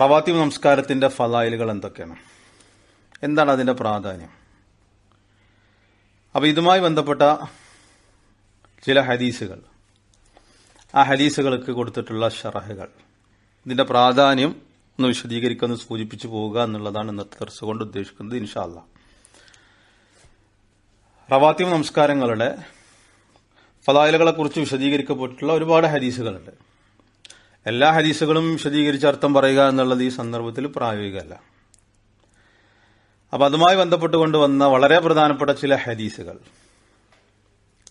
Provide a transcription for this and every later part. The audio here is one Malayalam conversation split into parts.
റവാത്തിബ് നമസ്കാരത്തിന്റെ ഫലായിലുകൾ എന്തൊക്കെയാണ്? എന്താണ് അതിന്റെ പ്രാധാന്യം? അപ്പൊ ഇതുമായി ബന്ധപ്പെട്ട ചില ഹദീസുകൾ. ആ ഹദീസുകൾക്ക് കൊടുത്തിട്ടുള്ള ഷറഹുകൾ. ഇതിന്റെ പ്രാധാന്യം ഒന്ന് വിശദീകരിക്കുന്ന സൂചിപ്പിച്ചു പോവുക എന്നുള്ളതാണ് ഇന്നത്തെ തെർസ് കൊണ്ട് ഉദ്ദേശിക്കുന്നത് ഇൻഷാല്ല റവാത്തിബ് നമസ്കാരങ്ങളുടെ ഫലായിലുകളെ കുറിച്ച് വിശദീകരിക്കപ്പെട്ടിട്ടുള്ള ഒരുപാട് ഹദീസുകളുണ്ട്. എല്ലാ ഹദീസുകളും വിശദീകരിച്ച് അർത്ഥം പറയുക എന്നുള്ളത് ഈ സന്ദർഭത്തിൽ പ്രായോഗികമല്ല. അപ്പൊ അതുമായി ബന്ധപ്പെട്ടുകൊണ്ട് വന്ന വളരെ പ്രധാനപ്പെട്ട ചില ഹദീസുകൾ.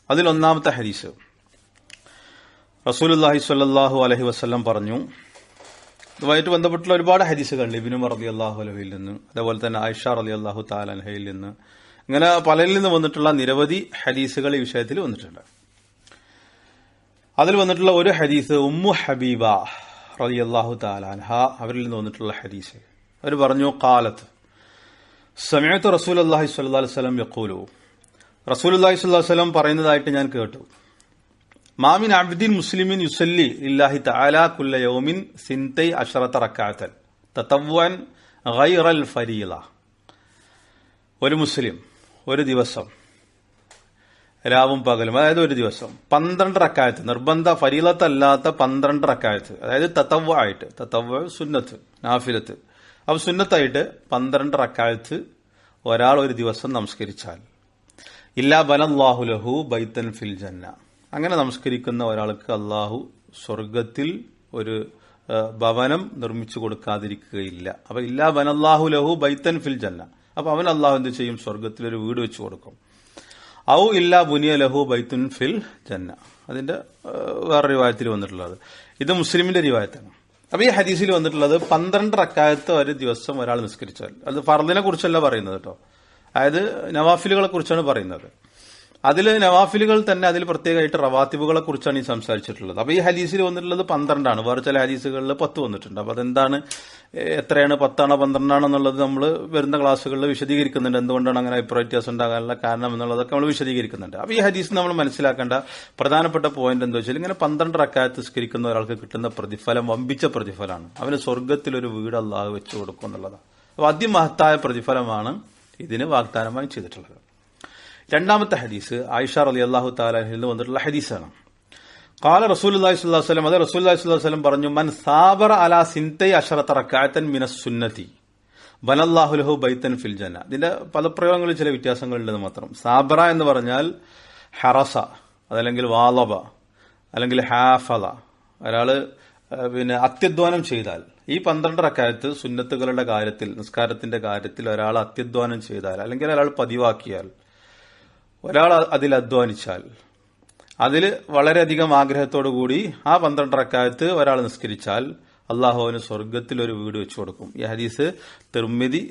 അതിലൊന്നാമത്തെ ഹദീസ്. റസൂലുല്ലാഹി സ്വല്ലല്ലാഹു അലഹി വസ്ല്ലം പറഞ്ഞു ഇതുമായിട്ട് ബന്ധപ്പെട്ടുള്ള ഒരുപാട് ഹദീസുകളുണ്ട്. ഇബിനു അറബി അള്ളാഹു അലഹയിൽ നിന്ന് അതേപോലെ തന്നെ ആയിഷ റലി അള്ളാഹു താലഹയിൽ നിന്ന്. ഇങ്ങനെ പലരിൽ നിന്ന് വന്നിട്ടുള്ള നിരവധി ഹദീസുകൾ ഈ വിഷയത്തിൽ വന്നിട്ടുണ്ട്. അതിൽ വന്നിട്ടുള്ള ഒരു ഹദീസ് ഉമ്മു ഹബീബ റലി അള്ളാഹു താലാൻഹ അവരിൽ നിന്ന് വന്നിട്ടുള്ള ഹദീസ്. അവർ പറഞ്ഞു കാലത്ത് സമയത്ത് റസൂൽ അള്ളാഹി സ്വല്ലാ വസ്ലം യക്കൂലു റസൂൽ അള്ളാഹി സ്വല്ലാ വസ്ലം പറയുന്നതായിട്ട് ഞാൻ കേട്ടു. മാമിൻ അബ്ദിൻ മുസ്ലിമിൻ യുസല്ലി ഇല്ലാഹി തആല കുല്ല യൗമിൻ സിന്തൈ അഷറത്ത റക്കാത്തൻ തത്തവ്വാൻ ഗൈറൽ ഫരീള. ഒരു മുസ്ലിം ഒരു ദിവസം രാവും പകലും അതായത് ഒരു ദിവസം. പന്ത്രണ്ട് റക്കായത്ത് നിർബന്ധ ഫരീലത്തല്ലാത്ത പന്ത്രണ്ട് റക്കായത്ത് അതായത് തത്തവ് ആയിട്ട് തത്തവ് സുന്നത്ത് നാഫിലത്ത്. അപ്പൊ സുന്നത്തായിട്ട് പന്ത്രണ്ട് റക്കായത്ത് ഒരാൾ ഒരു ദിവസം നമസ്കരിച്ചാൽ. ഇല്ലാ ബലല്ലാഹു ലഹു ബൈത്തൻ ഫിൽ ജന്ന. അങ്ങനെ നമസ്കരിക്കുന്ന ഒരാൾക്ക് അള്ളാഹു സ്വർഗത്തിൽ ഒരു ഭവനം നിർമ്മിച്ചു കൊടുക്കാതിരിക്കുകയില്ല. അപ്പൊ ഇല്ലാ ബനല്ലാഹു ലഹു ബൈത്തൻ ഫിൽ ജന്ന. അപ്പൊ അവൻ അള്ളാഹു എന്ത് ചെയ്യും? സ്വർഗത്തിൽ ഒരു വീട് വെച്ചു കൊടുക്കും. ഔ ഇല്ല ബുനിയ ലഹു ബൈത്തുൻ ഫിൽ ജന്ന. അതിന്റെ വേറെ റിവായത്തിൽ വന്നിട്ടുള്ളത്. ഇത് മുസ്ലിമിന്റെ റിവായത്താണ്. അപ്പൊ ഈ ഹദീസിൽ വന്നിട്ടുള്ളത് പന്ത്രണ്ട് റക്കായത്ത് ഒരു ദിവസം ഒരാൾ നിസ്കരിച്ചാൽ. അത് ഫർദിനെ കുറിച്ചല്ല പറയുന്നത് കേട്ടോ. അതായത് നവാഫിലുകളെ കുറിച്ചാണ് പറയുന്നത്. അതിൽ നവാഫിലുകൾ തന്നെ അതിൽ പ്രത്യേകമായിട്ട് റവാത്തിബുകളെ കുറിച്ചാണ് ഈ സംസാരിച്ചിട്ടുള്ളത്. അപ്പൊ ഈ ഹദീസിൽ വന്നിട്ടുള്ളത് പന്ത്രണ്ടാണ്. വേറെ ചില ഹദീസുകളിൽ പത്ത് വന്നിട്ടുണ്ട്. അപ്പൊ അതെന്താണ് എത്രയാണ് പത്താണോ പന്ത്രണ്ടാണോ എന്നുള്ളത് നമ്മൾ വരുന്ന ക്ലാസ്സുകളിൽ വിശദീകരിക്കുന്നുണ്ട്. എന്തുകൊണ്ടാണ് അങ്ങനെ അഭിപ്രായ വ്യത്യാസം ഉണ്ടാകാനുള്ള കാരണം എന്നുള്ളതൊക്കെ നമ്മൾ വിശദീകരിക്കുന്നുണ്ട്. അപ്പൊ ഈ ഹദീസ് നമ്മൾ മനസ്സിലാക്കേണ്ട പ്രധാനപ്പെട്ട പോയിന്റ് എന്താ വെച്ചാൽ ഇങ്ങനെ പന്ത്രണ്ട് റക്കായത്ത് സ്കരിക്കുന്ന ഒരാൾക്ക് കിട്ടുന്ന പ്രതിഫലം വമ്പിച്ച പ്രതിഫലമാണ്. അവന് സ്വർഗത്തിൽ ഒരു വീട് അല്ലാതെ വെച്ചു കൊടുക്കും എന്നുള്ളതാണ്. അപ്പൊ അതിമഹത്തായ പ്രതിഫലമാണ് ഇതിന് വാഗ്ദാനമായി ചെയ്തിട്ടുള്ളത്. രണ്ടാമത്തെ ഹദീസ് ആയിഷ അലി അള്ളാഹു താലിൽ നിന്ന് വന്നിട്ടുള്ള ഹദീസാണ്. കാല റസൂൽ വസ്ലം അതെ റസൂൽ വസ്ലം പറഞ്ഞു മൻ സാബർ അല സിൻതൈ അഷറത്ത റക്കായത്തൻ മിനസ് സുന്നതി വനല്ലാഹുലഹു ബൈത്തൻ ഫിൽ ജന്ന. ഇതിന്റെ പദപ്രയോഗങ്ങളിൽ ചില വ്യത്യാസങ്ങളുണ്ടെന്ന് മാത്രം. സാബറ എന്ന് പറഞ്ഞാൽ ഹറസ അതല്ലെങ്കിൽ വാലബ അല്ലെങ്കിൽ ഹാഫല ഒരാൾ പിന്നെ അത്യധ്വാനം ചെയ്താൽ ഈ പന്ത്രണ്ട് റക്കായത്ത് സുന്നത്തുകളുടെ കാര്യത്തിൽ നിസ്കാരത്തിന്റെ കാര്യത്തിൽ ഒരാൾ അത്യധ്വാനം ചെയ്താൽ അല്ലെങ്കിൽ ഒരാൾ പതിവാക്കിയാൽ ഒരാൾ അതിൽ അധ്വാനിച്ചാൽ അതിൽ വളരെയധികം ആഗ്രഹത്തോടു കൂടി ആ പന്ത്രണ്ട് റക്കായത്ത് ഒരാൾ നിസ്കരിച്ചാൽ അള്ളാഹു അവന് സ്വർഗത്തിൽ ഒരു വീട് വെച്ചു കൊടുക്കും. ഈ ഹദീസ് തിർമിതി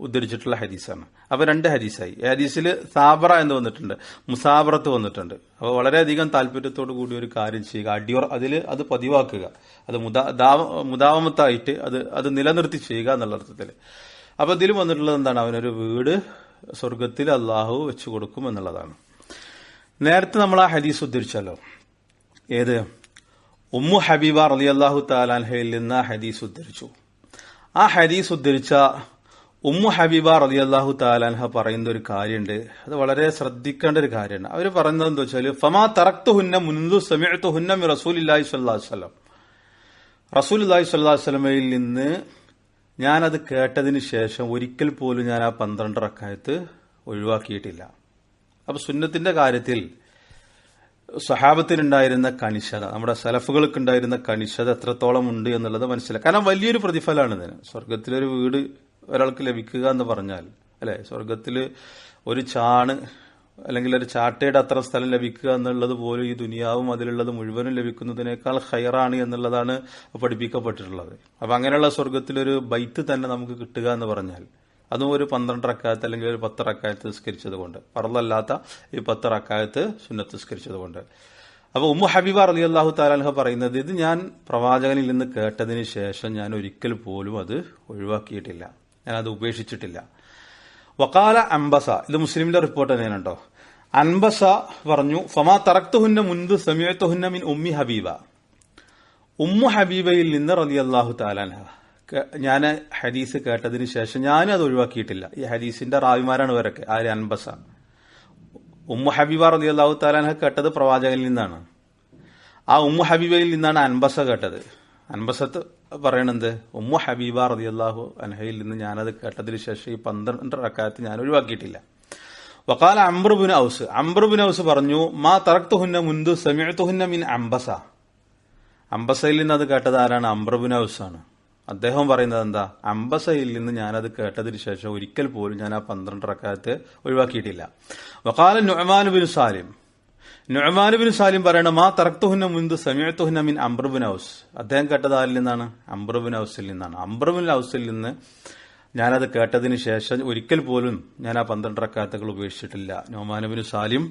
ഉദ്ധരിച്ചിട്ടുള്ള ഹദീസാണ്. അപ്പൊ രണ്ട് ഹദീസായി. ഈ ഹദീസിൽ സാബറ എന്ന് വന്നിട്ടുണ്ട് മുസാബറത്ത് വന്നിട്ടുണ്ട്. അപ്പോൾ വളരെയധികം താല്പര്യത്തോടു കൂടി ഒരു കാര്യം ചെയ്യുക അടിയോർ അതിൽ അത് പതിവാക്കുക അത് മുതാവമത്തായിട്ട് അത് അത് നിലനിർത്തി ചെയ്യുക എന്നുള്ള അർത്ഥത്തിൽ. അപ്പൊ ഇതിലും വന്നിട്ടുള്ളത് എന്താണ്? അവനൊരു വീട് സ്വർഗത്തിൽ അള്ളാഹു വെച്ചു കൊടുക്കും എന്നുള്ളതാണ്. നേരത്തെ നമ്മൾ ആ ഹദീസ് ഉദ്ധരിച്ചല്ലോ. ഏത്? ഉമ്മു ഹബീബ റലി അള്ളാഹു താലാൻഹയിൽ നിന്ന് ആ ഹദീസ് ഉദ്ധരിച്ചു. ആ ഹദീസ് ഉദ്ധരിച്ച ഉമ്മു ഹബീബ റലി അള്ളാഹു താലാൻഹ പറയുന്ന ഒരു കാര്യമുണ്ട് അത് വളരെ ശ്രദ്ധിക്കേണ്ട ഒരു കാര്യമാണ് അവർ പറയുന്നത് എന്താ വെച്ചാൽ ഫമാ തറക്തു ഹുന്ന മുൻതു സമയത്തു ഹുന്ന റസൂൽ ഇല്ലാഹി സ്വല്ലാ വസ്ലം റസൂൽ ഇല്ലാഹി സ്വല്ലാ വസ്ലമയിൽ നിന്ന് ഞാനത് കേട്ടതിന് ശേഷം ഒരിക്കൽ പോലും ഞാൻ ആ പന്ത്രണ്ട് റക്കായത്ത് ഒഴിവാക്കിയിട്ടില്ല. അപ്പൊ സുന്നത്തിന്റെ കാര്യത്തിൽ സഹാബത്തിനുണ്ടായിരുന്ന കണിശത നമ്മുടെ സലഫുകൾക്ക് ഉണ്ടായിരുന്ന കണിശത എത്രത്തോളം ഉണ്ട് എന്നുള്ളത് മനസ്സിലാക്കാം കാരണം വലിയൊരു പ്രതിഫലമാണ് ഇതിന്. സ്വർഗത്തിലൊരു വീട് ഒരാൾക്ക് ലഭിക്കുക എന്ന് പറഞ്ഞാൽ അല്ലെ? സ്വർഗത്തിൽ ഒരു ചാണ് അല്ലെങ്കിൽ ഒരു ചാട്ടയുടെ അത്ര സ്ഥലം ലഭിക്കുക എന്നുള്ളത് പോലും ഈ ദുനിയാവും അതിലുള്ളത് മുഴുവനും ലഭിക്കുന്നതിനേക്കാൾ ഹയറാണ് എന്നുള്ളതാണ് പഠിപ്പിക്കപ്പെട്ടിട്ടുള്ളത്. അപ്പൊ അങ്ങനെയുള്ള സ്വർഗത്തിലൊരു ബൈത്ത് തന്നെ നമുക്ക് കിട്ടുക എന്ന് പറഞ്ഞാൽ അതും ഒരു പന്ത്രണ്ട് റക്കായത്ത് അല്ലെങ്കിൽ ഒരു പത്ത് റക്കായത്ത് നിസ്കരിച്ചത് കൊണ്ട് പറഞ്ഞല്ലാത്ത ഈ പത്ത് റക്കായത്ത് സുന്നത്ത് നിസ്കരിച്ചത് കൊണ്ട് അപ്പൊ ഉമ്മു ഹബീബ അലി അള്ളാഹു താലാൻഹ പറയുന്നത് ഇത് ഞാൻ പ്രവാചകനിൽ നിന്ന് കേട്ടതിന് ശേഷം ഞാൻ ഒരിക്കൽ പോലും അത് ഒഴിവാക്കിയിട്ടില്ല. ഞാൻ അത് ഉപേക്ഷിച്ചിട്ടില്ല. വക്കാല അംബസ. ഇത് മുസ്ലിമിന്റെ റിപ്പോർട്ട് തന്നെയാണ് കേട്ടോ. അൻബസ പറഞ്ഞു ഫമാ തറക്തുഹുന്ന മുൻപ് സമയത്തുഹുന്ന മിൻ ഉമ്മി ഹബീബ. ഉമ്മു ഹബീബയിൽ നിന്ന് റലി അള്ളാഹു താലാൻഹ ഞാൻ ഹദീസ് കേട്ടതിന് ശേഷം ഞാൻ അത് ഒഴിവാക്കിയിട്ടില്ല. ഈ ഹദീസിന്റെ റാവിമാരാണ് ഇവരൊക്കെ ആര് അൻബസ. ഉമ്മു ഹബീബ റലി അള്ളാഹു താലാൻഹ കേട്ടത് പ്രവാചകനിൽ നിന്നാണ്. ആ ഉമ്മു ഹബീബയിൽ നിന്നാണ് അൻബസ കേട്ടത്. അൻബസത്ത് പറയണത് ഉമ്മു ഹബീബ റതി അള്ളാഹു അൻഹയിൽ നിന്ന് ഞാനത് കേട്ടതിന് ശേഷം ഈ പന്ത്രണ്ട് റക്കാത്ത് ഞാൻ ഒഴിവാക്കിയിട്ടില്ല. വക്കാല അംബ്രുബിൻ ഔസ്. അംബ്രുബിൻ ഔസ് പറഞ്ഞു മാ തറക്തുഹുന്ന മുൻതു സമയത്തുഹുന്ന മിൻ അംബസ. അംബസയിൽ നിന്ന് അത് കേട്ടത് ആരാണ്? അംബ്രുബിൻ ഔസ് ആണ്. അദ്ദേഹം പറയുന്നത് എന്താ? അംബസയിൽ നിന്ന് ഞാനത് കേട്ടതിന് ശേഷം ഒരിക്കൽ പോലും ഞാൻ ആ പന്ത്രണ്ട് റക്കാത്ത് ഒഴിവാക്കിയിട്ടില്ല. വക്കാല Numan bin Salim. Numan bin Salim പറയണ മാ തറക്തുഹുന്ന മുൻ സമയത്തുഹുന്ന മിൻ അംബ്രുബിൻ ഹൗസ് അദ്ദേഹം കേട്ടത് ആരിൽ നിന്നാണ്? അംബ്രുബിൻ ഹൗസിൽ നിന്നാണ്. അംബ്രുബിൻ ഹൗസിൽ നിന്ന് ഞാനത് കേട്ടതിന് ശേഷം ഒരിക്കൽ പോലും ഞാൻ ആ പന്ത്രണ്ട് റക്കാത്തുകൾ ഉപേക്ഷിച്ചിട്ടില്ല. നോമാനബിന് സാലിം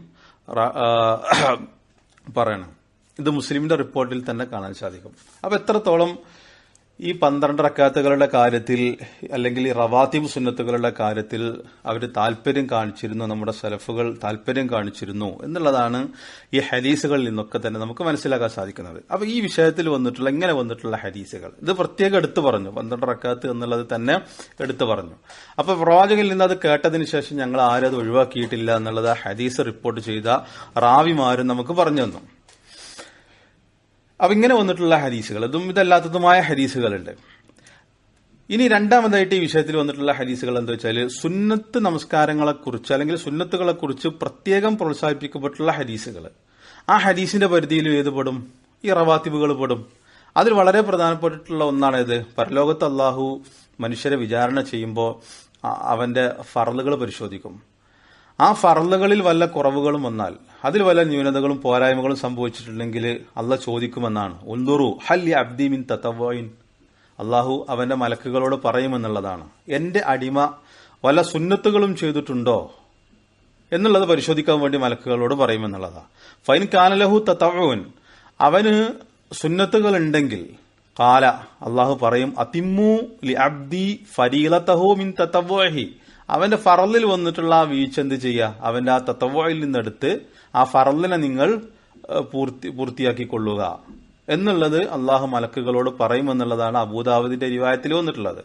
പറയണം. ഇത് മുസ്ലിമിന്റെ റിപ്പോർട്ടിൽ തന്നെ കാണാൻ സാധിക്കും. അപ്പൊ എത്രത്തോളം ഈ പന്ത്രണ്ട് റക്കാത്തുകളുടെ കാര്യത്തിൽ അല്ലെങ്കിൽ ഈ റവാത്തിബ് സുന്നത്തുകളുടെ കാര്യത്തിൽ അവർ താല്പര്യം കാണിച്ചിരുന്നു നമ്മുടെ സലഫുകൾ താല്പര്യം കാണിച്ചിരുന്നു എന്നുള്ളതാണ് ഈ ഹദീസുകളിൽ നിന്നൊക്കെ തന്നെ നമുക്ക് മനസ്സിലാക്കാൻ സാധിക്കുന്നത്. അപ്പൊ ഈ വിഷയത്തിൽ വന്നിട്ടുള്ള ഇങ്ങനെ വന്നിട്ടുള്ള ഹദീസുകൾ ഇത് പ്രത്യേകം എടുത്തു പറഞ്ഞു പന്ത്രണ്ട് റക്കാത്ത് എന്നുള്ളത് തന്നെ എടുത്തു പറഞ്ഞു. അപ്പൊ പ്രവാചകനിൽ നിന്ന് അത് കേട്ടതിന് ശേഷം ഞങ്ങൾ ആരും അത് ഒഴിവാക്കിയിട്ടില്ല എന്നുള്ളത് ഹദീസ് റിപ്പോർട്ട് ചെയ്ത റാവിമാരും നമുക്ക് പറഞ്ഞു തന്നു. അപ്പൊ ഇങ്ങനെ വന്നിട്ടുള്ള ഹദീസുകൾ. ഇതും ഇതല്ലാത്തതുമായ ഹദീസുകളുണ്ട്. ഇനി രണ്ടാമതായിട്ട് ഈ വിഷയത്തിൽ വന്നിട്ടുള്ള ഹദീസുകൾ എന്താ വെച്ചാൽ സുന്നത്ത് നമസ്കാരങ്ങളെക്കുറിച്ച് അല്ലെങ്കിൽ സുന്നത്തുകളെക്കുറിച്ച് പ്രത്യേകം പ്രോത്സാഹിപ്പിക്കപ്പെട്ടുള്ള ഹദീസുകൾ. ആ ഹദീസിന്റെ പരിധിയിൽ ഏത് പെടും ഈ റവാത്തിബുകൾ പെടും. അതിൽ വളരെ പ്രധാനപ്പെട്ടിട്ടുള്ള ഒന്നാണ് ഇത് പരലോകത്ത് അള്ളാഹു മനുഷ്യരെ വിചാരണ ചെയ്യുമ്പോൾ അവന്റെ ഫറലുകൾ പരിശോധിക്കും. ആ ഫറലുകളിൽ വല്ല കുറവുകളും വന്നാൽ അതിൽ വല്ല ന്യൂനതകളും പോരായ്മകളും സംഭവിച്ചിട്ടുണ്ടെങ്കിൽ അല്ല ചോദിക്കുമെന്നാണ്. ഒന്നുറു ഹല്ലി അബ്ദി മിൻ തത്തവോയിൻ അള്ളാഹു അവന്റെ മലക്കുകളോട് പറയുമെന്നുള്ളതാണ്. എന്റെ അടിമ വല്ല സുന്നത്തുകളും ചെയ്തിട്ടുണ്ടോ എന്നുള്ളത് പരിശോധിക്കാൻ വേണ്ടി മലക്കുകളോട് പറയുമെന്നുള്ളതാണ്. ഫൈൻ കാനലഹു തത്തവോൻ അവന് സുന്നത്തുകൾ ഉണ്ടെങ്കിൽ കാല അള്ളാഹു പറയും അതിമു ലി അബ്ദി ഫരീലത്തഹു മിൻ തത്തവോഹി അവന്റെ ഫറലിൽ വന്നിട്ടുള്ള ആ വീഴ്ച എന്ത് ചെയ്യുക? അവന്റെ ആ തത്തവോയിൽ നിന്നെടുത്ത് ആ ഫറലിനെ നിങ്ങൾ പൂർത്തി പൂർത്തിയാക്കിക്കൊള്ളുക. എന്നുള്ളത് അള്ളാഹു മലക്കുകളോട് പറയുമെന്നുള്ളതാണ് അബൂദാബുദിന്റെ അരിവായത്തിൽ വന്നിട്ടുള്ളത്.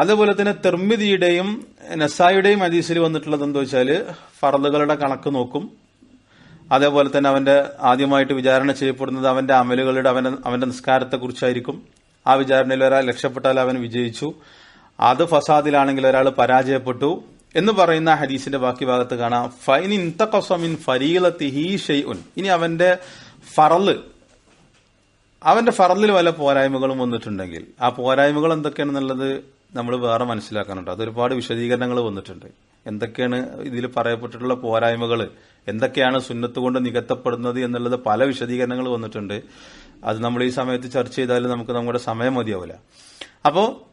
അതേപോലെ തന്നെ തെർമിദിയുടെയും നസായിയുടെയും ഹദീസിൽ വന്നിട്ടുള്ളത് എന്താ വെച്ചാൽ ഫറലുകളുടെ കണക്ക് നോക്കും. അതേപോലെ തന്നെ അവന്റെ ആദ്യമായിട്ട് വിചാരണ ചെയ്യപ്പെടുന്നത് അവന്റെ അമലുകളുടെ അവന്റെ അവന്റെ നിസ്കാരത്തെക്കുറിച്ചായിരിക്കും. ആ വിചാരണയിൽ ഒരാൾ രക്ഷപ്പെട്ടാൽ അവൻ വിജയിച്ചു. അത് ഫസാദിലാണെങ്കിൽ ഒരാൾ പരാജയപ്പെട്ടു എന്ന് പറയുന്ന ഹദീസിന്റെ ബാക്കി ഭാഗത്ത് കാണാം ഫൈൻ ഇൻതഖസമിൻ ഫരീലത്തിഹി ഷെയ്ഉൻ ഇനി അവന്റെ ഫറൽ അവന്റെ ഫറലിൽ വല്ല പോരായ്മകളും വന്നിട്ടുണ്ടെങ്കിൽ ആ പോരായ്മകൾ എന്തൊക്കെയാണെന്നുള്ളത് നമ്മൾ വേറെ മനസ്സിലാക്കാനുണ്ട്. അതൊരുപാട് വിശദീകരണങ്ങൾ വന്നിട്ടുണ്ട്. എന്തൊക്കെയാണ് ഇതിൽ പറയപ്പെട്ടിട്ടുള്ള പോരായ്മകൾ എന്തൊക്കെയാണ് സുന്നത്ത് കൊണ്ട് നികത്തപ്പെടുന്നത് എന്നുള്ളത് പല വിശദീകരണങ്ങൾ വന്നിട്ടുണ്ട്. അത് നമ്മൾ ഈ സമയത്ത് ചർച്ച ചെയ്താൽ നമുക്ക് നമ്മുടെ സമയം മതിയാവില്ല. അപ്പോ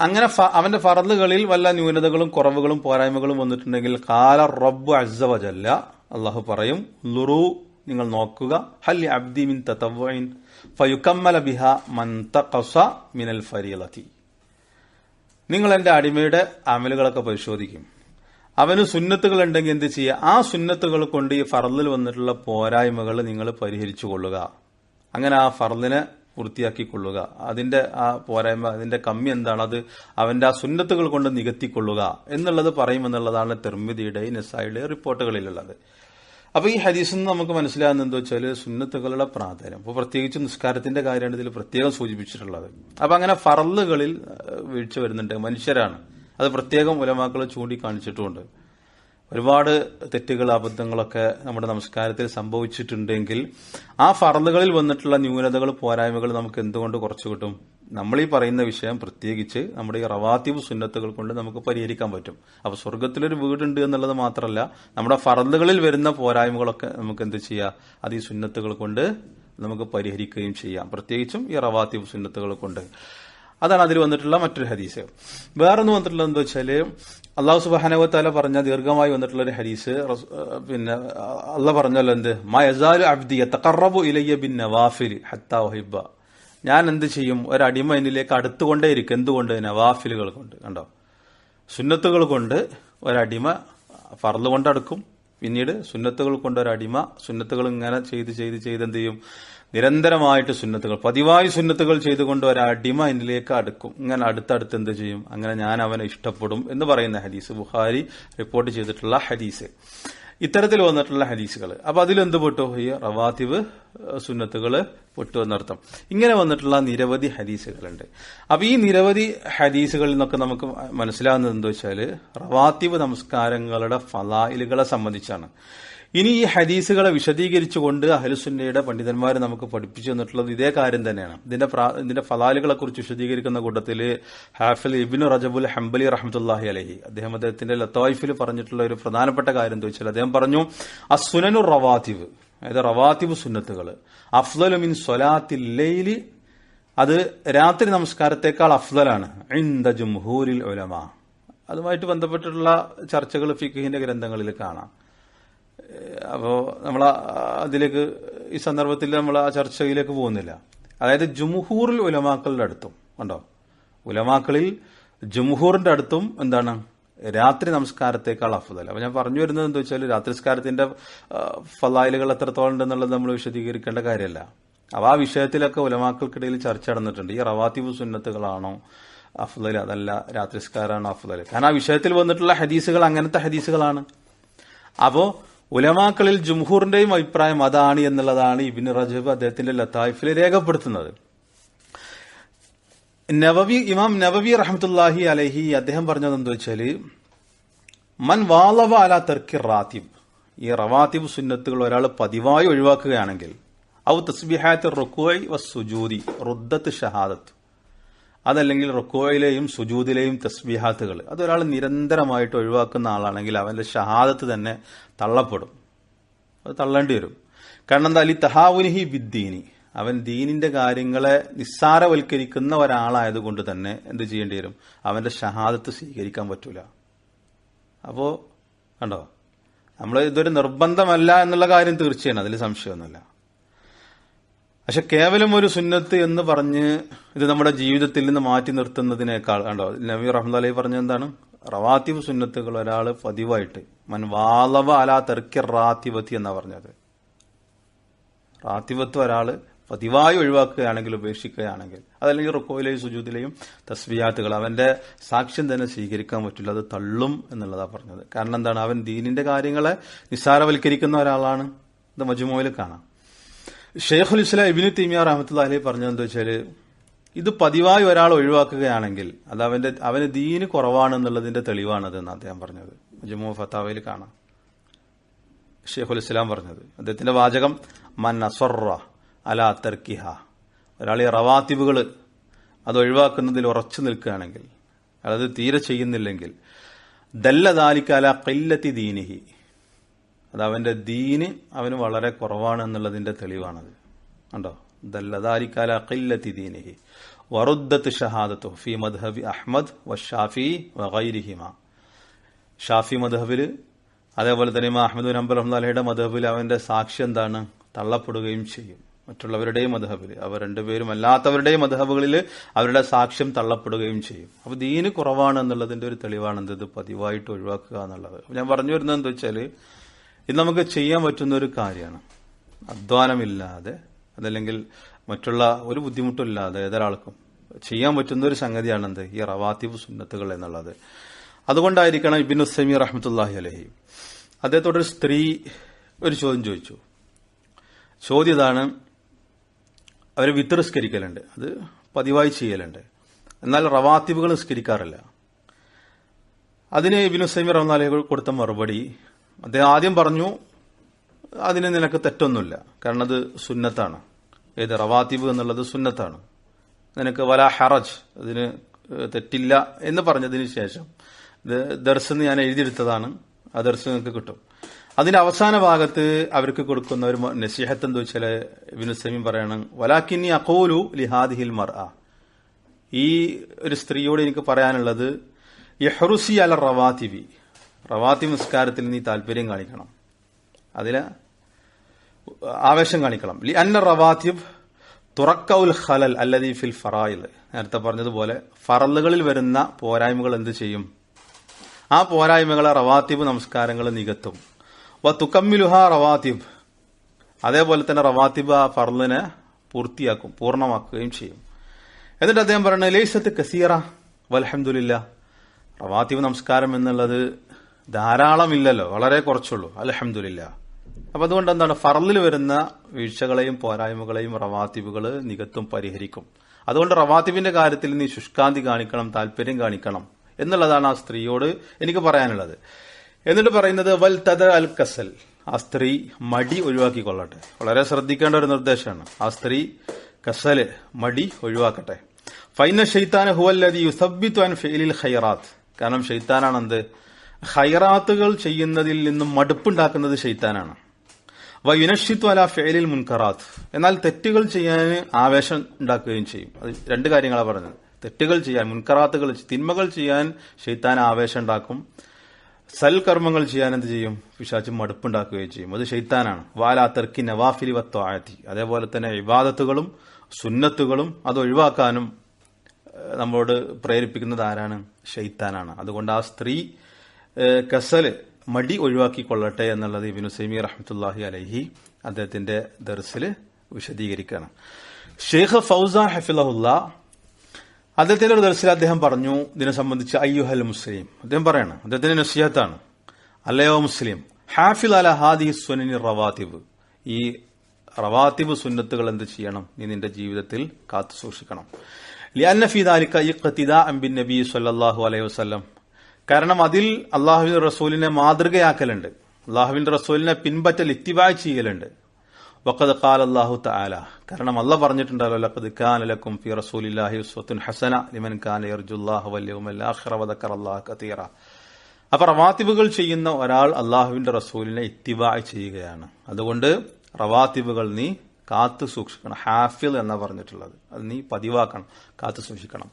അങ്ങനെ അവന്റെ ഫറദുകളിൽ വല്ല ന്യൂനതകളും കുറവുകളും പോരായ്മകളും വന്നിട്ടുണ്ടെങ്കിൽ കാല റബ്ബ് അസവജല്ല അള്ളാഹു പറയും ലുറു നിങ്ങൾ നോക്കുക. ഹല്ലി അബ്ദി മിൻ തത്തവൈൻ ഫയുക്കമ്മല ബിഹ മന്തഖസ മിനൽ ഫരീലത്തി നിങ്ങൾ എന്റെ അടിമയുടെ അമലുകളൊക്കെ പരിശോധിക്കും. അവന് സുന്നത്തുകൾ ഉണ്ടെങ്കിൽ എന്ത് ചെയ്യുക? ആ സുന്നത്തുകൾ കൊണ്ട് ഈ ഫറലിൽ വന്നിട്ടുള്ള പോരായ്മകൾ നിങ്ങൾ പരിഹരിച്ചു കൊള്ളുക. അങ്ങനെ ആ ഫറലിനെ പൂർത്തിയാക്കിക്കൊള്ളുക. അതിന്റെ ആ പോരായ്മ അതിന്റെ കമ്മി എന്താണ്? അത് അവന്റെ ആ സുന്നത്തുകൾ കൊണ്ട് നികത്തിക്കൊള്ളുക എന്നുള്ളത് പറയുമെന്നുള്ളതാണ് തെർമിതിയുടെ നിസായുടെ റിപ്പോർട്ടുകളിലുള്ളത്. അപ്പൊ ഈ ഹദീസിൽ നിന്ന് നമുക്ക് മനസ്സിലാകുന്ന എന്താ വെച്ചാൽ സുന്നത്തുകളുടെ പ്രാധാന്യം. അപ്പോൾ പ്രത്യേകിച്ച് നിസ്കാരത്തിന്റെ കാര്യമാണ് ഇതിൽ പ്രത്യേകം സൂചിപ്പിച്ചിട്ടുള്ളത്. അപ്പൊ അങ്ങനെ ഫറലുകളിൽ വീഴ്ച വരുന്നുണ്ട്. മനുഷ്യരാണ്. അത് പ്രത്യേകം ഉലമാക്കൾ ചൂണ്ടിക്കാണിച്ചിട്ടുമുണ്ട്. ഒരുപാട് തെറ്റുകൾ അബദ്ധങ്ങളൊക്കെ നമ്മുടെ നമസ്കാരത്തിൽ സംഭവിച്ചിട്ടുണ്ടെങ്കിൽ ആ ഫറലുകളിൽ വന്നിട്ടുള്ള ന്യൂനതകൾ പോരായ്മകൾ നമുക്ക് എന്തുകൊണ്ട് കുറച്ചു കിട്ടും? നമ്മൾ ഈ പറയുന്ന വിഷയം പ്രത്യേകിച്ച് നമ്മുടെ ഈ റവാത്തിബ് സുന്നത്തുകൾ കൊണ്ട് നമുക്ക് പരിഹരിക്കാൻ പറ്റും. അപ്പൊ സ്വർഗത്തിലൊരു വീടുണ്ട് എന്നുള്ളത് മാത്രമല്ല നമ്മുടെ ഫറലുകളിൽ വരുന്ന പോരായ്മകളൊക്കെ നമുക്ക് എന്ത് ചെയ്യാം? അത് ഈ സുന്നത്തുകൾ കൊണ്ട് നമുക്ക് പരിഹരിക്കുകയും ചെയ്യാം. പ്രത്യേകിച്ചും ഈ റവാത്തിബ് സുന്നത്തുകൾ കൊണ്ട്. അതാണ് അതിൽ വന്നിട്ടുള്ള മറ്റൊരു ഹദീസ്. വേറൊന്ന് വന്നിട്ടുള്ളത് എന്താ വെച്ചാൽ അള്ളാഹു സുബാനവത്താല പറഞ്ഞ ദീർഘമായി വന്നിട്ടുള്ള ഒരു ഹദീസ് പിന്നെ അള്ള പറഞ്ഞല്ലോ എന്ത്? മയസാലു അബ്ദി തക്കറബു ഇലയ്യ ബിൻ നവാഫിൽ ഹത്താ വഹിബ ഞാൻ എന്ത് ചെയ്യും? ഒരടിമ എന്നിലേക്ക് അടുത്തുകൊണ്ടേയിരിക്കും. എന്തുകൊണ്ട്? നവാഫിലുകൾ കൊണ്ട്. കണ്ടോ? സുന്നത്തുകൾ കൊണ്ട് ഒരടിമ ഫറൽ കൊണ്ടടുക്കും. പിന്നീട് സുന്നത്തുകൾ കൊണ്ട് ഒരടിമ സുന്നത്തുകൾ ഇങ്ങനെ ചെയ്ത് ചെയ്ത് ചെയ്ത് എന്ത് ചെയ്യും? നിരന്തരമായിട്ട് സുന്നത്തുകൾ പതിവായി സുന്നത്തുകൾ ചെയ്തുകൊണ്ട് ഒരടിമ എന്നിലേക്ക് അടുക്കും. ഇങ്ങനെ അടുത്തടുത്ത് എന്ത് ചെയ്യും? അങ്ങനെ ഞാൻ അവനെ ഇഷ്ടപ്പെടും എന്ന് പറയുന്ന ഹദീസ്. ബുഹാരി റിപ്പോർട്ട് ചെയ്തിട്ടുള്ള ഹദീസ്. ഇത്തരത്തിൽ വന്നിട്ടുള്ള ഹദീസുകൾ. അപ്പൊ അതിലെന്ത് പെട്ടു? ഈ റവാത്തിവ് സുന്നത്തുകൾ പെട്ടു എന്നർത്ഥം. ഇങ്ങനെ വന്നിട്ടുള്ള നിരവധി ഹദീസുകളുണ്ട്. അപ്പൊ ഈ നിരവധി ഹദീസുകളിൽ നിന്നൊക്കെ നമുക്ക് മനസ്സിലാകുന്നത് എന്താ വെച്ചാൽ റവാത്തിവ് നമസ്കാരങ്ങളുടെ ഫലായിലുകളെ സംബന്ധിച്ചാണ്. ഇനി ഈ ഹദീസുകളെ വിശദീകരിച്ചുകൊണ്ട് അഹലുസുന്നയുടെ പണ്ഡിതന്മാർ നമുക്ക് പഠിപ്പിച്ചു തന്നിട്ടുള്ളത് ഇതേ കാര്യം തന്നെയാണ്. ഇതിന്റെ ഇതിന്റെ ഫലാലുകളെ കുറിച്ച് വിശദീകരിക്കുന്ന കൂട്ടത്തിൽ ഹാഫിൽ ഇബിനു റജബുൽ ഹംബലി റഹ്മത്തുല്ലാഹി അലഹി. അദ്ദേഹം അദ്ദേഹത്തിന്റെ ലത്തോയിഫിൽ പറഞ്ഞിട്ടുള്ള ഒരു പ്രധാനപ്പെട്ട കാര്യം എന്താ വെച്ചാൽ അദ്ദേഹം പറഞ്ഞു അസുനനു റവാത്തിവ് അതായത് റവാതിബ് സുന്നത്തുകൾ അഫ്ലലു മിൻ സ്വലാത്തിൽ ലൈലി അത് രാത്രി നമസ്കാരത്തേക്കാൾ അഫ്ലലാണ് അതുമായിട്ട് ബന്ധപ്പെട്ടിട്ടുള്ള ചർച്ചകൾ ഫിഖിന്റെ ഗ്രന്ഥങ്ങളിൽ കാണാം. അപ്പോൾ നമ്മൾ അതിലേക്ക് ഈ സന്ദർഭത്തിൽ നമ്മൾ ആ ചർച്ചയിലേക്ക് പോകുന്നില്ല. അതായത് ജുംഹൂറിൽ ഉലമാക്കളുടെ അടുത്തും ഉണ്ടോ ഉലമാക്കളിൽ ജുംഹൂറിന്റെ അടുത്തും എന്താണ്? രാത്രി നമസ്കാരത്തേക്കാൾ അഫുതൽ അപ്പൊ ഞാൻ പറഞ്ഞു വരുന്നത് എന്താ വെച്ചാൽ രാത്രി നമസ്കാരത്തിന്റെ ഫലായിലുകൾ എത്രത്തോളം ഉണ്ടെന്നുള്ളത് നമ്മൾ വിശദീകരിക്കേണ്ട കാര്യമല്ല. അപ്പൊ ആ വിഷയത്തിലൊക്കെ ഉലമാക്കൾക്കിടയിൽ ചർച്ച നടന്നിട്ടുണ്ട്. ഈ റവാത്തിബ് സുന്നത്തുകളാണോ അഫ്ദൽ അതല്ല രാത്രിസ്കാരാണോ അഫ്ദൽ? കാരണം ആ വിഷയത്തിൽ വന്നിട്ടുള്ള ഹദീസുകൾ അങ്ങനത്തെ ഹദീസുകളാണ്. അപ്പോ ഉലമാക്കളിൽ ജുംഹൂറിന്റെയും അഭിപ്രായം അതാണ് എന്നുള്ളതാണ് ഇബിൻ റജബ് അദ്ദേഹത്തിന്റെ ലത്തായിഫിൽ രേഖപ്പെടുത്തുന്നത്. നവവി ഇമാം നവവി റഹമത്തുല്ലാഹി അലഹി അദ്ദേഹം പറഞ്ഞത് എന്താ വെച്ചാൽ മൻ വാളവ അല തെർക്കി റാത്തിബ്. ഈ റവാത്തിബ് സുന്നത്തുകൾ ഒരാൾ പതിവായി ഒഴിവാക്കുകയാണെങ്കിൽ ഔ തസ്ബിഹാത്ത് റുക്കുവൈ വ സുജൂതി റുദ്ദത്ത് ഷഹാദത്ത്. അതല്ലെങ്കിൽ റുക്കോയിലെയും സുജൂദിലെയും തസ്ബിഹാത്തുകൾ. അതൊരാൾ നിരന്തരമായിട്ട് ഒഴിവാക്കുന്ന ആളാണെങ്കിൽ അവന്റെ ഷഹാദത്ത് തന്നെ തള്ളപ്പെടും. അത് തള്ളേണ്ടി വരും. കാരണം എന്താ? അലി തഹാവുനിഹി വിദ്ദീനി അവൻ ദീനിന്റെ കാര്യങ്ങളെ നിസ്സാരവൽക്കരിക്കുന്ന ഒരാളായതുകൊണ്ട് തന്നെ എന്ത് ചെയ്യേണ്ടി വരും? അവന്റെ ഷഹാദത്ത് സ്വീകരിക്കാൻ പറ്റൂല. അപ്പോ കണ്ടോ? നമ്മൾ ഇതൊരു നിർബന്ധമല്ല എന്നുള്ള കാര്യം തീർച്ചയാണ്. അതിൽ സംശയമൊന്നുമില്ല. പക്ഷെ കേവലം ഒരു സുന്നത്ത് എന്ന് പറഞ്ഞ് ഇത് നമ്മുടെ ജീവിതത്തിൽ നിന്ന് മാറ്റി നിർത്തുന്നതിനേക്കാൾ കണ്ടോ? നബി റഹ്മദ് പറഞ്ഞ എന്താണ്? റവാത്തിബ് സുന്നത്തുകൾ ഒരാൾ പതിവായിട്ട് മൻ വാളവ അല തെർക്കി റാത്തിബത്തി എന്നാ പറഞ്ഞത്. റാത്തിബത്ത് ഒരാൾ പതിവായി ഒഴിവാക്കുകയാണെങ്കിൽ ഉപേക്ഷിക്കുകയാണെങ്കിൽ അതല്ലെങ്കിൽ റുക്കോയിലെയും സുജൂതിലെയും തസ്ബിയാത്തുകൾ അവന്റെ സാക്ഷ്യം തന്നെ സ്വീകരിക്കാൻ പറ്റില്ല അത് തള്ളും എന്നുള്ളതാണ് പറഞ്ഞത്. കാരണം എന്താണ്? അവൻ ദീനിന്റെ കാര്യങ്ങളെ നിസ്സാരവൽക്കരിക്കുന്ന ഒരാളാണ്. ഇത് മജുമോയിൽ കാണാം. ഷെയ്ഖുൽ ഇസ്ലാം ഇബിനു തീമിയ റഹമത്തുള്ള അലി പറഞ്ഞതെന്ന് വെച്ചാൽ ഇത് പതിവായി ഒരാൾ ഒഴിവാക്കുകയാണെങ്കിൽ അത് അവന്റെ അവന് ദീന് കുറവാണെന്നുള്ളതിന്റെ തെളിവാണത് എന്ന് അദ്ദേഹം പറഞ്ഞത്. ജമ്മു ഫത്താവയിൽ കാണാം. ഷെയ്ഖുൽ ഇസ്ലാം പറഞ്ഞത്. അദ്ദേഹത്തിന്റെ വാചകം മൻ അസറ അല തർക്കിഹ. ഒരാൾ ഈ റവാത്തിബുകൾ അത് ഒഴിവാക്കുന്നതിൽ ഉറച്ചു നിൽക്കുകയാണെങ്കിൽ അതായത് തീരെ ചെയ്യുന്നില്ലെങ്കിൽ ദല്ലദാലിക്ക് അല കല്ലത്തി ദീനിഹി. അത് അവന്റെ ദീന് അവന് വളരെ കുറവാണ് എന്നുള്ളതിന്റെ തെളിവാണത്. കണ്ടോ? ദല്ലദാരിക്കാല അഖില്ലത്തി ദീനിഹി. വറുദ്ദത്ത് ഷഹാദത്തു ഫി മദ്ഹബി അഹ്മദ് വഷാഫി വൈരിഹിമ ഷാഫി മദ്ഹബിൽ അതേപോലെ തന്നെ അഹമ്മദ് ഹംബൽ റഹ്മത്തുള്ളാഹിയുടെ മദ്ഹബിൽ അവന്റെ സാക്ഷി എന്താണ്? തള്ളപ്പെടുകയും ചെയ്യും. മറ്റുള്ളവരുടെയും മദ്ഹബിൽ അവർ രണ്ടുപേരും അല്ലാത്തവരുടെയും മദ്ഹബുകളിൽ അവരുടെ സാക്ഷ്യം തള്ളപ്പെടുകയും ചെയ്യും. അപ്പൊ ദീന് കുറവാണ് എന്നുള്ളതിന്റെ ഒരു തെളിവാണ് എന്ത് ഇത് പതിവായിട്ട് ഒഴിവാക്കുക എന്നുള്ളത്. ഞാൻ പറഞ്ഞു വരുന്നത് എന്താ വെച്ചാൽ ഇത് നമുക്ക് ചെയ്യാൻ പറ്റുന്ന ഒരു കാര്യമാണ്. അധ്വാനമില്ലാതെ അതല്ലെങ്കിൽ മറ്റുള്ള ഒരു ബുദ്ധിമുട്ടില്ലാതെ ഏതൊരാൾക്കും ചെയ്യാൻ പറ്റുന്ന ഒരു സംഗതിയാണ് എന്ത് ഈ റവാത്തിബ് സുന്നത്തുകൾ എന്നുള്ളത്. അതുകൊണ്ടായിരിക്കണം ഇബിൻ ഉസൈമി റഹ്മത്തുല്ലാഹി അലഹി അദ്ദേഹത്തോടൊരു സ്ത്രീ ഒരു ചോദ്യം ചോദിച്ചു. ചോദ്യം ഇതാണ് അവർ വിത്ത് നിസ്കരിക്കലുണ്ട്. അത് പതിവായി ചെയ്യലുണ്ട്. എന്നാൽ റവാത്തിബുകൾ നിസ്കരിക്കാറില്ല. അതിന് ഇബിൻ ഉസൈമി റഹ്മാലി കൊടുത്ത മറുപടി അദ്ദേഹം ആദ്യം പറഞ്ഞു അതിന് നിനക്ക് തെറ്റൊന്നുമില്ല കാരണം അത് സുന്നത്താണ്. ഏത് റവാത്തിബ് എന്നുള്ളത് സുന്നത്താണ്. നിനക്ക് വല ഹറജ് അതിന് തെറ്റില്ല എന്ന് പറഞ്ഞതിന് ശേഷം ദർശനം ഞാൻ എഴുതിയെടുത്തതാണ് ആ ദർശനം നിങ്ങൾക്ക് കിട്ടും. അതിന്റെ അവസാന ഭാഗത്ത് അവർക്ക് കൊടുക്കുന്ന ഒരു നസീഹത്ത് എന്താ വെച്ചാൽ വിനുസമീം പറയണം വലാക്കിന്നി അഖോലു ലിഹാദിഹിൽ മർ ഈ ഒരു സ്ത്രീയോട് എനിക്ക് പറയാനുള്ളത് യഹ്റുസി അല റവാത്തിബി. റവാത്തി നിസ്കാരത്തിൽ നീ താല്പര്യം കാണിക്കണം. അതിൽ ആവേശം കാണിക്കണം. ലി അന്ന റവാത്തിബ് തുറക്കൗൽ ഖലൽ അല്ലദീ ഫിൽ ഫറായിൽ നേരത്തെ പറഞ്ഞതുപോലെ ഫറലുകളിൽ വരുന്ന പോരായ്മകൾ എന്ത് ചെയ്യും? ആ പോരായ്മകളെ റവാത്തിബ് നമസ്കാരങ്ങൾ നികത്തും. വ തുക്കമ്മിലുഹ റവാത്തിബ് അതേപോലെ തന്നെ റവാത്തിബ് ആ ഫറലിനെ പൂർത്തിയാക്കും പൂർണമാക്കുകയും ചെയ്യും. എന്നിട്ട് അദ്ദേഹം പറയുന്നത് ലേസത്ത് കസീറ വലഹമുല്ല റവാത്തിബ് നമസ്കാരം എന്നുള്ളത് ധാരാളമില്ലല്ലോ. വളരെ കുറച്ചുള്ളൂ. അലഹമുല്ല അപ്പൊ അതുകൊണ്ട് എന്താണ്? ഫറലിൽ വരുന്ന വീഴ്ചകളെയും പോരായ്മകളെയും റവാത്തിബുകൾ നികത്തും പരിഹരിക്കും. അതുകൊണ്ട് റവാത്തിബിന്റെ കാര്യത്തിൽ നീ ശുഷ്കാന്തി കാണിക്കണം താല്പര്യം കാണിക്കണം എന്നുള്ളതാണ് ആ സ്ത്രീയോട് എനിക്ക് പറയാനുള്ളത്. എന്നിട്ട് പറയുന്നത് വൽ തദ അൽ കസൽ. ആ സ്ത്രീ മടി ഒഴിവാക്കിക്കൊള്ളട്ടെ. വളരെ ശ്രദ്ധിക്കേണ്ട ഒരു നിർദ്ദേശമാണ്. ആ സ്ത്രീ കസൽ മടി ഒഴിവാക്കട്ടെ. ഫൈന ഷെയ്ത്താൻ ഹുവല്ലതി യുസബിത്വാൻ ഫെയിലിൽ ഖൈറാത്ത്. കാരണം ഷെയ്ത്താനാണ് എന്ത് ഖൈറാത്തുകൾ ചെയ്യുന്നതിൽ നിന്നും മടുപ്പുണ്ടാക്കുന്നത് ഷെയ്ത്താനാണ് വയുനഷിത്വ അല ഫേലിൽ മുൻകറാത്ത് എന്നാൽ തെറ്റുകൾ ചെയ്യാൻ ആവേശം ഉണ്ടാക്കുകയും ചെയ്യും. അത് രണ്ട് കാര്യങ്ങളാണ് പറഞ്ഞത്. തെറ്റുകൾ ചെയ്യാൻ മുൻകറാത്തുകൾ തിന്മകൾ ചെയ്യാൻ ഷെയ്ത്താൻ ആവേശം ഉണ്ടാക്കും. സൽകർമ്മങ്ങൾ ചെയ്യാൻ എന്ത് ചെയ്യും? പിശാച്ച് മടുപ്പുണ്ടാക്കുകയും ചെയ്യും. അത് ഷെയ്ത്താനാണ് വാലാ തെർക്കി നവാഫിലി വത്വാഴത്തി അതേപോലെ തന്നെ ഇബാദത്തുകളും സുന്നത്തുകളും അത് ഒഴിവാക്കാനും നമ്മളോട് പ്രേരിപ്പിക്കുന്നത് ആരാണ്? ഷെയ്ത്താനാണ് അതുകൊണ്ട് ആ സ്ത്രീ കസൽ മടി ഒഴിവാക്കിക്കൊള്ളട്ടെ എന്നുള്ളത് ഇബിനു സൈമി റഹ്മത്തുല്ലാഹി അലഹി അദ്ദേഹത്തിന്റെ ദർസിൽ വിശദീകരിക്കുകയാണ് ഷെയ്ഖ് ഫൗസാൻ ഹഫിലഹുല്ല അദ്ദേഹത്തിന്റെ ഒരു ദർശനം അദ്ദേഹം പറഞ്ഞു ഇതിനെ സംബന്ധിച്ച് അയ്യുഹൽ മുസ്ലിം. അദ്ദേഹം പറയണം അദ്ദേഹത്തിന്റെ നസിഹത്താണ്. അല്ലയോ മുസ്ലിം? ഹാഫിൽ അല ഹാദി സുനനി റവാത്തിബ് ഈ റവാത്തിബ് സുന്നത്തുകൾ എന്ത് ചെയ്യണം? നീ നിന്റെ ജീവിതത്തിൽ കാത്തു സൂക്ഷിക്കണം. ലിയന്ന ഈ ഇഖ്തിദാ അംബിൻ നബി സല്ലല്ലാഹു അലൈഹി വസല്ലം. കാരണം അതിൽ അള്ളാഹുവിൻ റസൂലിനെ മാതൃകയാക്കലുണ്ട്. അള്ളാഹുവിൻ റസൂലിനെ പിൻപറ്റൽ ഇത്തിബായ് ചെയ്യലുണ്ട്. വക്കത് ഖാല അള്ളാഹു താല കാരണം അല്ല പറഞ്ഞിട്ടുണ്ടല്ലോ ഫി റസൂലില്ലാഹി ഹസന ലിമൻ അപ്പൊ റവാത്തിബുകൾ ചെയ്യുന്ന ഒരാൾ അള്ളാഹുവിന്റെ റസൂലിനെ ഇത്തിവാ ചെയ്യുകയാണ്. അതുകൊണ്ട് റവാത്തിബുകൾ നീ കാത്തു സൂക്ഷിക്കണം. ഹാഫിൽ എന്നാ പറഞ്ഞിട്ടുള്ളത്. അത് നീ പതിവാക്കണം കാത്തു സൂക്ഷിക്കണം.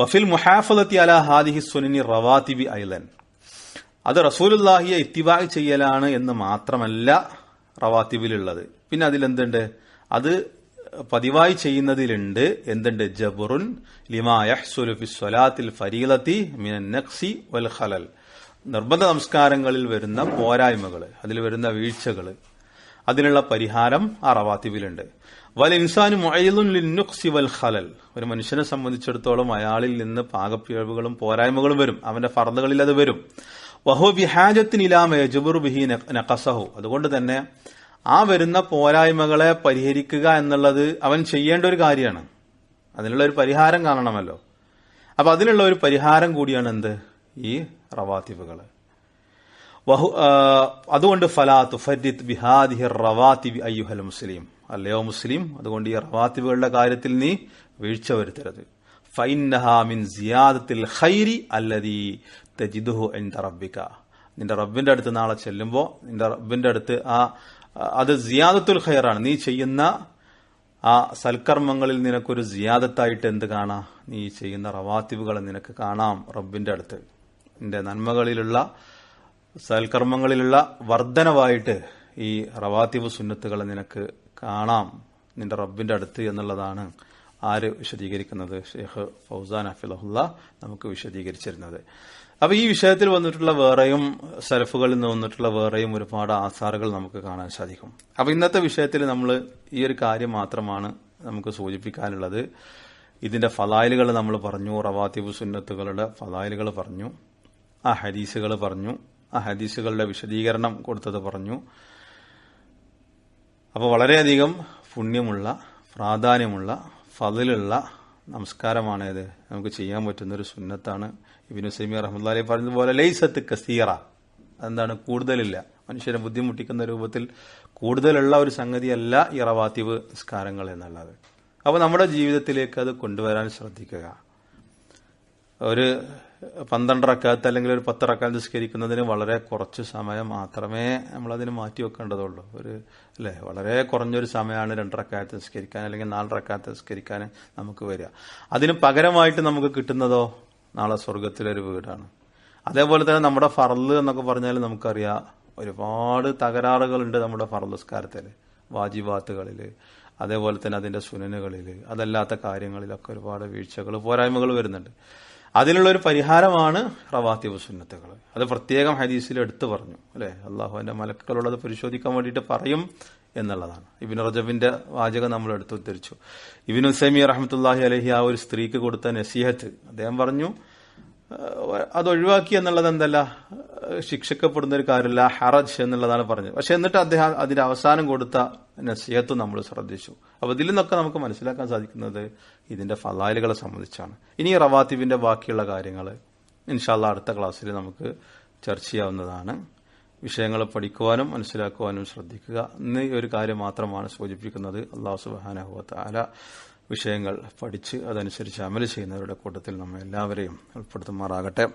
വഫിൽ മുഹാഫലത്തി അല ഹാദിഹി സുനനി റവാത്തിബി ഐലൻ. അത് റസൂലുല്ലാഹിയെ ഇത്തിബായ് ചെയ്യലാണ് എന്ന് മാത്രമല്ല റവാത്തിബിലുള്ളത്. പിന്നെ അതിലെന്തുണ്ട്? അത് പതിവായി ചെയ്യുന്നതിലുണ്ട്. എന്തുണ്ട്? ജബറുൻ ലിമായഹ്സുലുഫി സ്വലാത്തിൽ ഫരീലത്തി മിനൻ നിർബന്ധ നമസ്കാരങ്ങളിൽ വരുന്ന പോരായ്മകൾ അതിൽ വരുന്ന വീഴ്ചകൾ അതിനുള്ള പരിഹാരം ആ റവാത്തിബിലുണ്ട്. വൽ ഇൻസാനു വൽ ഖലൽ. ഒരു മനുഷ്യനെ സംബന്ധിച്ചിടത്തോളം അയാളിൽ നിന്ന് പാകപ്പിഴവുകളും പോരായ്മകളും വരും. അവന്റെ ഫർദകളിൽ അത് വരും. വഹു വിഹാജത്തിന് ഇലാമ യജുബുർ ബിഹി നഖസഹു. അതുകൊണ്ട് തന്നെ ആ വരുന്ന പോരായ്മകളെ പരിഹരിക്കുക എന്നുള്ളത് അവൻ ചെയ്യേണ്ട ഒരു കാര്യമാണ്. അതിനുള്ള ഒരു പരിഹാരം കാണണമല്ലോ. അപ്പൊ അതിനുള്ള ഒരു പരിഹാരം കൂടിയാണ് എന്ത്? ഈ ആ, അതുകൊണ്ട് അയ്യുഹൽ മുസ്ലിം. അല്ലയോ മുസ്ലിം? അതുകൊണ്ട് ഈ റവാത്തിബുകളുടെ കാര്യത്തിൽ നീ വീഴ്ച വരുത്തരുത്. ഖൈരി തജിദുഹു നിന്റെ റബ്ബിന്റെ അടുത്ത് നാളെ ചെല്ലുമ്പോൾ നിന്റെ റബ്ബിന്റെ അടുത്ത് ആ അത് സിയാദത്തുൽ ഖൈറാണ്. നീ ചെയ്യുന്ന ആ സൽക്കർമ്മങ്ങളിൽ നിനക്കൊരു സിയാദത്തായിട്ട് എന്ത് കാണാം? നീ ചെയ്യുന്ന റവാത്തിബുകൾ നിനക്ക് കാണാം റബ്ബിന്റെ അടുത്ത്. നിന്റെ നന്മകളിലുള്ള സൽക്കർമ്മങ്ങളിലുള്ള വർധനവായിട്ട് ഈ റവാത്തിബ് സുന്നത്തുകൾ നിനക്ക് കാണാം. നിന്റെ റബ്ബിന്റെ അടുത്ത് എന്നുള്ളതാണ് ആര് വിശദീകരിക്കുന്നത്? ഷെയ്ഖ് ഫൗസാൻ അഫിലഹുല്ല നമുക്ക് വിശദീകരിച്ചിരുന്നത്. അപ്പൊ ഈ വിഷയത്തിൽ വന്നിട്ടുള്ള വേറെയും സലഫുകളിൽ നിന്ന് വന്നിട്ടുള്ള വേറെയും ഒരുപാട് ആസാറുകൾ നമുക്ക് കാണാൻ സാധിക്കും. അപ്പൊ ഇന്നത്തെ വിഷയത്തിൽ നമ്മൾ ഈ ഒരു കാര്യം മാത്രമാണ് നമുക്ക് സൂചിപ്പിക്കാനുള്ളത്. ഇതിന്റെ ഫലായിലുകൾ നമ്മൾ പറഞ്ഞു റവാത്തിബ് സുന്നത്തുകളുടെ ഫലായിലുകൾ പറഞ്ഞു ആ ഹദീസുകൾ പറഞ്ഞു. ആ ഹദീസുകളുടെ വിശദീകരണം കൊടുത്തത് പറഞ്ഞു. അപ്പോൾ വളരെയധികം പുണ്യമുള്ള പ്രാധാന്യമുള്ള ഫതിലുള്ള നമസ്കാരമാണേത്. നമുക്ക് ചെയ്യാൻ പറ്റുന്ന ഒരു സുന്നത്താണ് ഇബിനു സൈമി റഹ്മുല്ലാലി പറഞ്ഞതുപോലെ ലൈസത്ത് കസീറ. അതെന്താണ്? കൂടുതലില്ല. മനുഷ്യരെ ബുദ്ധിമുട്ടിക്കുന്ന രൂപത്തിൽ കൂടുതലുള്ള ഒരു സംഗതിയല്ല ഈ റവാത്തിവ് നിസ്കാരങ്ങൾ എന്നുള്ളത്. അപ്പോൾ നമ്മുടെ ജീവിതത്തിലേക്ക് അത് കൊണ്ടുവരാൻ ശ്രദ്ധിക്കുക. ഒരു പന്ത്രണ്ട് റക്കാത്ത് അല്ലെങ്കിൽ ഒരു പത്ത് റക്കാത്ത് നിസ്കരിക്കുന്നതിന് വളരെ കുറച്ച് സമയം മാത്രമേ നമ്മളതിന് മാറ്റി വെക്കേണ്ടതുള്ളൂ. ഒരു അല്ലേ? വളരെ കുറഞ്ഞൊരു സമയമാണ് രണ്ട് റക്കാത്ത് നിസ്കരിക്കാൻ അല്ലെങ്കിൽ നാല് റക്കാത്ത് നിസ്കരിക്കാൻ നമുക്ക് വരിക. അതിന് പകരമായിട്ട് നമുക്ക് കിട്ടുന്നതോ നാളെ സ്വർഗത്തിലൊരു വീടാണ്. അതേപോലെ തന്നെ നമ്മുടെ ഫറൽ എന്നൊക്കെ പറഞ്ഞാൽ നമുക്കറിയാം ഒരുപാട് തകരാറുകളുണ്ട് നമ്മുടെ ഫറലസ്കാരത്തിൽ വാജിബാത്തുകളിൽ അതേപോലെ തന്നെ അതിന്റെ സുനനുകളിൽ അതല്ലാത്ത കാര്യങ്ങളിലൊക്കെ ഒരുപാട് വീഴ്ചകൾ പോരായ്മകൾ വരുന്നുണ്ട്. അതിനുള്ള ഒരു പരിഹാരമാണ് റവാത്തിബ് സുന്നത്തുകൾ. അത് പ്രത്യേകം ഹദീസിൽ എടുത്തു പറഞ്ഞു അല്ലെ? അള്ളാഹുവിന്റെ മലക്കുകളോട് പരിശോധിക്കാൻ വേണ്ടിയിട്ട് പറയും എന്നുള്ളതാണ്. ഇബിൻ റജബിന്റെ വാചകം നമ്മൾ എടുത്തു ഉദ്ധരിച്ചു. ഇബിൻ ഉസൈമി റഹമത്തുല്ലാഹി അലഹി ആ ഒരു സ്ത്രീക്ക് കൊടുത്ത നസീഹത്ത് അദ്ദേഹം പറഞ്ഞു അത് ഒഴിവാക്കി എന്നുള്ളത് എന്തല്ല? ശിക്ഷിക്കപ്പെടുന്ന ഒരു കാര്യമല്ല ഹറജ് എന്നുള്ളതാണ് പറഞ്ഞത്. പക്ഷെ എന്നിട്ട് അദ്ദേഹം അതിന്റെ അവസാനം കൊടുത്ത നസീഹത്ത് നമ്മൾ ശ്രദ്ധിച്ചു. അപ്പൊ ഇതിൽ നിന്നൊക്കെ നമുക്ക് മനസ്സിലാക്കാൻ സാധിക്കുന്നത് ഇതിന്റെ ഫലാലുകളെ സംബന്ധിച്ചാണ്. ഇനി റവാത്തിബിന്റെ ബാക്കിയുള്ള കാര്യങ്ങൾ ഇൻഷാല്ല അടുത്ത ക്ലാസ്സിൽ നമുക്ക് ചർച്ച ചെയ്യാവുന്നതാണ്. വിഷയങ്ങൾ പഠിക്കുവാനും മനസ്സിലാക്കുവാനും ശ്രദ്ധിക്കുക. ഇന്ന് ഒരു കാര്യം മാത്രമാണ് സൂചിപ്പിക്കുന്നത്. അള്ളാഹു സുബാനഹുവത്ത് ആല വിഷയങ്ങൾ പഠിച്ച് അതനുസരിച്ച് അമൽ ചെയ്യുന്നവരുടെ കൂട്ടത്തിൽ നമ്മൾ എല്ലാവരെയും ഉൾപ്പെടുത്തുമാറാകട്ടെ.